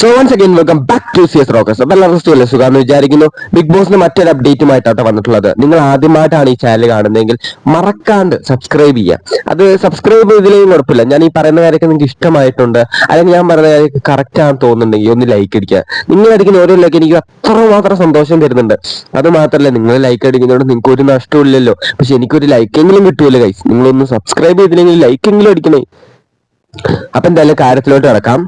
So once again welcome back to C S Rockers അപ്പൊ എല്ലാവർക്കും സുഖമല്ലേ? സുഖമെന്ന് വിചാരിക്കുന്നു. ബിഗ് ബോസിന് മറ്റൊരു അപ്ഡേറ്റുമായിട്ടാണ് വന്നിട്ടുള്ളത്. നിങ്ങൾ ആദ്യമായിട്ടാണ് ഈ ചാനൽ കാണുന്നതെങ്കിൽ മറക്കാണ്ട് സബ്സ്ക്രൈബ് ചെയ്യുക. അത് സബ്സ്ക്രൈബ് ചെയ്തില്ലെങ്കിൽ കുഴപ്പമില്ല. ഞാൻ ഈ പറയുന്ന കാര്യമൊക്കെ നിങ്ങൾക്ക് ഇഷ്ടമായിട്ടുണ്ട്. അല്ലെങ്കിൽ ഞാൻ പറയുന്ന കാര്യം കറക്റ്റ് ആണെന്ന് തോന്നുന്നുണ്ടെങ്കിൽ ഒന്ന് ലൈക്ക് അടിക്കുക. നിങ്ങൾ അടിക്കുന്ന ഓരോ ലൈക്ക് എനിക്ക് അത്രമാത്രം സന്തോഷം തരുന്നുണ്ട്. അത് മാത്രമല്ല നിങ്ങൾ ലൈക്ക് അടിക്കുന്നതുകൊണ്ട് നിങ്ങൾക്ക് ഒരു നഷ്ടമില്ലല്ലോ പക്ഷെ എനിക്കൊരു ലൈക്കെങ്കിലും കിട്ടുമല്ലോ കൈസ് നിങ്ങളൊന്ന് സബ്സ്ക്രൈബ് ചെയ്തില്ലെങ്കിൽ ലൈക്കെങ്കിലും അടിക്കണേ. അപ്പൊ എന്തായാലും കാര്യത്തിലോട്ട് കിടക്കാം.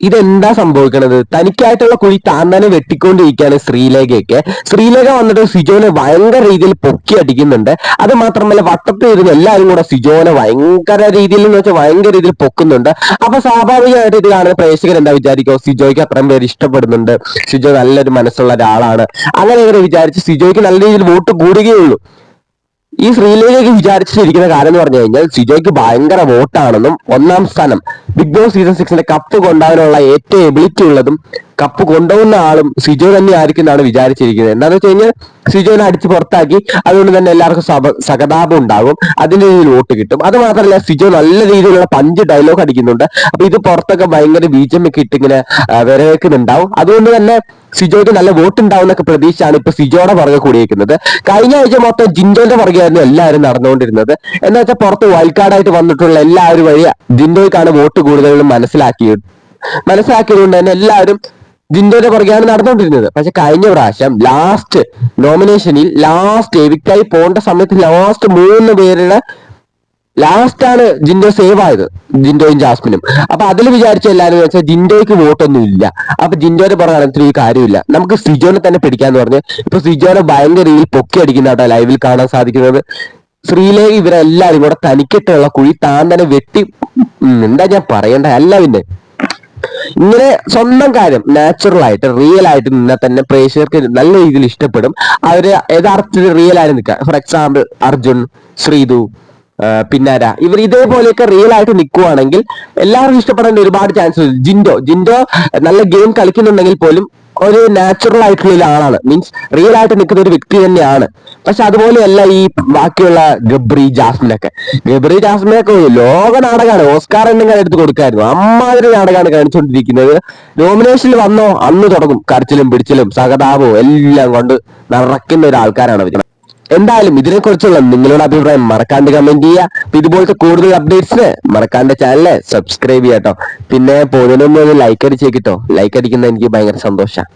ഇതെന്താ സംഭവിക്കണത്? തനിക്കായിട്ടുള്ള കുഴി താൻ തന്നെ വെട്ടിക്കൊണ്ടിരിക്കുകയാണ് ശ്രീലേഖയൊക്കെ. ശ്രീലേഖ വന്നിട്ട് സിജോനെ ഭയങ്കര രീതിയിൽ പൊക്കി അടിക്കുന്നുണ്ട്. അത് മാത്രമല്ല വട്ടത്തിൽ ഇരുന്ന് എല്ലാവരും കൂടെ സിജോനെ ഭയങ്കര രീതിയിൽ എന്ന് വെച്ചാൽ ഭയങ്കര രീതിയിൽ പൊക്കുന്നുണ്ട്. അപ്പൊ സ്വാഭാവികമായിട്ട് ഇത് കാണുന്ന പ്രേക്ഷകർ എന്താ വിചാരിക്കോ? സിജോയ്ക്ക് അത്രയും പേര് ഇഷ്ടപ്പെടുന്നുണ്ട്. സിജോ നല്ലൊരു മനസ്സുള്ള ഒരാളാണ്. അങ്ങനെ ഇവരെ വിചാരിച്ച് സിജോയ്ക്ക് നല്ല രീതിയിൽ വോട്ട് കൂടുകയുള്ളൂ ഈ ശ്രീലേഖയ്ക്ക് വിചാരിച്ചിരിക്കുന്ന കാര്യം എന്ന് പറഞ്ഞു കഴിഞ്ഞാൽ സിജോയ്ക്ക് ഭയങ്കര വോട്ടാണെന്നും ഒന്നാം സ്ഥാനം ബിഗ് ബോസ് സീസൺ സിക്സിന്റെ കപ്പ് കൊണ്ടാകാനുള്ള ഏറ്റവും എബിലിറ്റി ഉള്ളതും കപ്പ് കൊണ്ടുപോകുന്ന ആളും സിജോ തന്നെ ആയിരിക്കും എന്നാണ് വിചാരിച്ചിരിക്കുന്നത്. എന്താണെന്ന് വെച്ച് കഴിഞ്ഞാൽ സിജോനെ അടിച്ച് പുറത്താക്കി അതുകൊണ്ട് തന്നെ എല്ലാവർക്കും സഭ സഹതാപം ഉണ്ടാകും. അതിന്റെ രീതിയിൽ വോട്ട് കിട്ടും. അത് മാത്രമല്ല സിജോ നല്ല രീതിയിലുള്ള പഞ്ച് ഡയലോഗ് അടിക്കുന്നുണ്ട്. അപ്പൊ ഇത് പുറത്തൊക്കെ ഭയങ്കര ബീജം ഒക്കെ ഇട്ടിങ്ങനെ വരവേക്കുന്നുണ്ടാവും അതുകൊണ്ട് തന്നെ സിജോയ്ക്ക് നല്ല വോട്ട് ഉണ്ടാവുന്നൊക്കെ പ്രതീക്ഷയാണ് ഇപ്പൊ സിജോയുടെ പുറകെ കൂടിയിരിക്കുന്നത്. കഴിഞ്ഞ ആഴ്ച മൊത്തം ജിൻഡോന്റെ പുറകെയായിരുന്നു എല്ലാവരും നടന്നുകൊണ്ടിരുന്നത്. എന്ന് വെച്ചാൽ പുറത്ത് വൈൽഡ് വന്നിട്ടുള്ള എല്ലാവരും വഴി ജിൻഡോയ്ക്കാണ് വോട്ട് കൂടുതലും മനസ്സിലാക്കി മനസ്സിലാക്കിയതുകൊണ്ട് തന്നെ എല്ലാവരും ജിൻഡോന്റെ പുറകെയാണ് നടന്നുകൊണ്ടിരുന്നത്. പക്ഷെ കഴിഞ്ഞ പ്രാവശ്യം ലാസ്റ്റ് നോമിനേഷനിൽ ലാസ്റ്റ് എവിക്കായി പോകേണ്ട സമയത്ത് ലാസ്റ്റ് മൂന്ന് പേരുടെ ലാസ്റ്റ് ആണ് ജിൻഡോ സേവ് ആയത് ജിൻഡോയും ജാസ്മിനും. അപ്പൊ അതിൽ വിചാരിച്ച എല്ലാവരും വെച്ചാൽ ജിൻഡോയ്ക്ക് വോട്ടൊന്നും ഇല്ല. അപ്പൊ ജിൻഡോയുടെ പുറകെ ഈ കാര്യമില്ല നമുക്ക് സിജോനെ തന്നെ പിടിക്കാന്ന് പറഞ്ഞ് ഇപ്പൊ സിജോനെ ഭയങ്കര രീതിയിൽ പൊക്കി അടിക്കുന്ന ലൈവിൽ കാണാൻ സാധിക്കുന്നത്. ശ്രീലേഖ ഇവരെല്ലാരും കൂടെ തനിക്കിട്ടുള്ള കുഴി താൻ തന്നെ വെട്ടി എന്താ ഞാൻ പറയണ്ട? അല്ല പിന്നെ. ഇങ്ങനെ സ്വന്തം കാര്യം നാച്ചുറൽ ആയിട്ട് റിയൽ ആയിട്ട് നിന്നാൽ തന്നെ പ്രേക്ഷകർക്ക് നല്ല രീതിയിൽ ഇഷ്ടപ്പെടും. അവർ യഥാർത്ഥത്തിൽ റിയൽ ആയിട്ട് നിൽക്കുക. ഫോർ എക്സാമ്പിൾ അർജുൻ ശ്രീതു പിന്നാര. ഇവർ ഇതേപോലെയൊക്കെ റിയൽ ആയിട്ട് നിൽക്കുവാണെങ്കിൽ എല്ലാവർക്കും ഇഷ്ടപ്പെടേണ്ട ഒരുപാട് ചാൻസ് ജിൻഡോ ജിൻഡോ നല്ല ഗെയിം കളിക്കുന്നുണ്ടെങ്കിൽ പോലും ഒരു നാച്ചുറൽ ആയിട്ടുള്ള ഒരാളാണ് മീൻസ് റിയൽ ആയിട്ട് നിൽക്കുന്ന ഒരു വ്യക്തി തന്നെയാണ്. പക്ഷെ അതുപോലെയല്ല ഈ ബാക്കിയുള്ള ഗബ്രി ജാസ്മിനൊക്കെ. ഗബ്രി ജാസ്മിനൊക്കെ ലോക നാടകമാണ് ഓസ്കാർ എന്നെങ്കിലും എടുത്ത് കൊടുക്കായിരുന്നു. അമ്മാതിരി നാടകമാണ് കാണിച്ചുകൊണ്ടിരിക്കുന്നത് നോമിനേഷനിൽ വന്നോ? അന്ന് തുടങ്ങും. കരച്ചിലും പിടിച്ചിലും സഹതാപവും എല്ലാം കൊണ്ട് നിറയ്ക്കുന്ന ഒരു ആൾക്കാരാണ് അവർ എന്തായാലും ഇതിനെക്കുറിച്ചുള്ള നിങ്ങളുടെ അഭിപ്രായം മറക്കാണ്ട് കമന്റ് ചെയ്യുക. ഇതുപോലത്തെ കൂടുതൽ അപ്ഡേറ്റ്സിന് മറക്കാണ്ട് ചാനൽ സബ്സ്ക്രൈബ് ചെയ്യാട്ടോ പിന്നെ പോകുന്നതിന് മുമ്പ് ലൈക്ക് അടിച്ചേക്കിട്ടോ ലൈക്ക് അടിക്കുന്ന എനിക്ക് ഭയങ്കര സന്തോഷമാണ്